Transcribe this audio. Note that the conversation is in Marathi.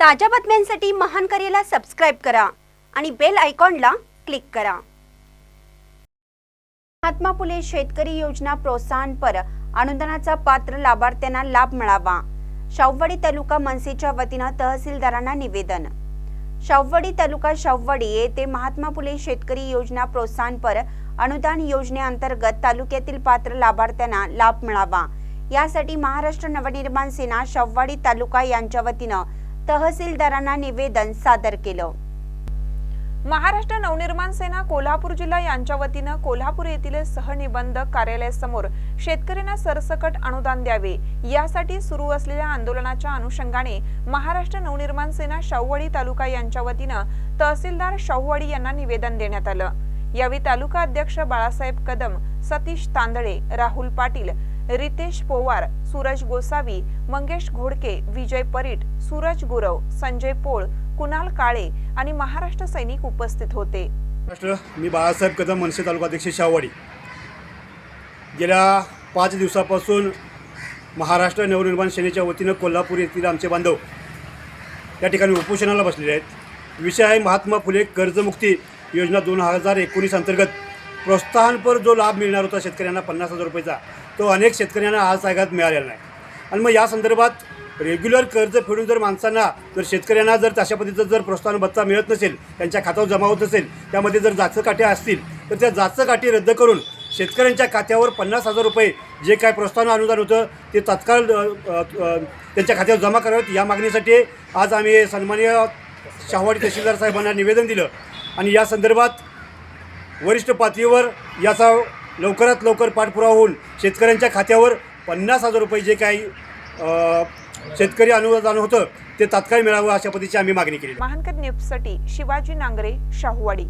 ताज्या बातम्यांसाठी महान करेला सबस्क्राईब करा आणि बेल आयकॉनला क्लिक करा. महात्मा फुले शेतकरी योजना प्रोत्साहनपर अनुदानाचा पात्र लाभार्थ्यांना लाभ मिळावा. शाहूवाडी तालुका मनसेच्या वतीनं तहसीलदारांना निवेदन. शाहूवाडी तालुका शाहूवाडी येथे महात्मा फुले शेतकरी योजना प्रोत्साहनपर अनुदान योजनेअंतर्गत तालुक्यातील पात्र लाभार्थ्यांना लाभ मिळावा. यासाठी महाराष्ट्र नवनिर्माण सेना शववाडी तालुका यांच्या वतीनं तहसीलदारांना निवेदन सादर केलं. महाराष्ट्र नवनिर्माण सेना कोल्हापूर जिल्हा यांच्या वतीनं कोल्हापूर येथील सहनिबंधक कार्यालयासमोर शेतकऱ्यांना सरसकट अनुदान द्यावे यासाठी सुरू असलेल्या आंदोलनाच्या अनुषंगाने महाराष्ट्र नवनिर्माण सेना शाहूवाडी तालुका यांच्या वतीनं तहसीलदार शाहूवाडी यांना निवेदन देण्यात आलं. यावेळी तालुका अध्यक्ष बाळासाहेब कदम सतीश तांदळे राहुल पाटील रितेश पोवार सूरज गोसावी मंगेश घोडके विजय परीट सूरज गुरव संजय पोळ कुणाल काळे आणि महाराष्ट्र सैनिक उपस्थित होते. मी बाळासाहेब कदम मनसे तालुका अध्यक्ष शाहवाडी. गेल्या पाच दिवसापासून महाराष्ट्र नवनिर्माण सेनेच्या वतीनं कोल्हापूर येथील आमचे बांधव या ठिकाणी उपोषणाला बसलेले आहेत. विषय आहे महात्मा फुले कर्जमुक्ती योजना दोन हजार एकोणीस अंतर्गत प्रोत्साहनपर जो लाभ मिळणार होता शेतकऱ्यांना पन्नास हजार रुपयाचा तो अनेक शेतकऱ्यांना आज जागात मिळालेला नाही. आणि मग या संदर्भात रेग्युलर कर्ज फेडून जर माणसांना जर शेतकऱ्यांना जर तशा पद्धतीचं जर प्रोत्साहन भत्ता मिळत नसेल त्यांच्या खात्यावर जमा होत नसेल त्यामध्ये जर जाचं असतील तर त्या जाचं काठी रद्द करून शेतकऱ्यांच्या खात्यावर पन्नास हजार रुपये जे काय प्रोत्साहन अनुदान होतं ते तात्काळ त्यांच्या खात्यावर जमा करावेत. या मागणीसाठी आज आम्ही सन्माननीय शाहवाडी तहसीलदार साहेबांना निवेदन दिलं. आणि या संदर्भात वरिष्ठ पातळीवर याचा लवकरात लवकर पाठपुरावा होऊन शेतकऱ्यांच्या खात्यावर पन्नास हजार रुपये जे काही शेतकरी अनुदान होतं ते तात्काळ मिळावं अशा पद्धतीची आम्ही मागणी केली महानकर न्यूजसाठी शिवाजी नांगरे शाहूवाडी.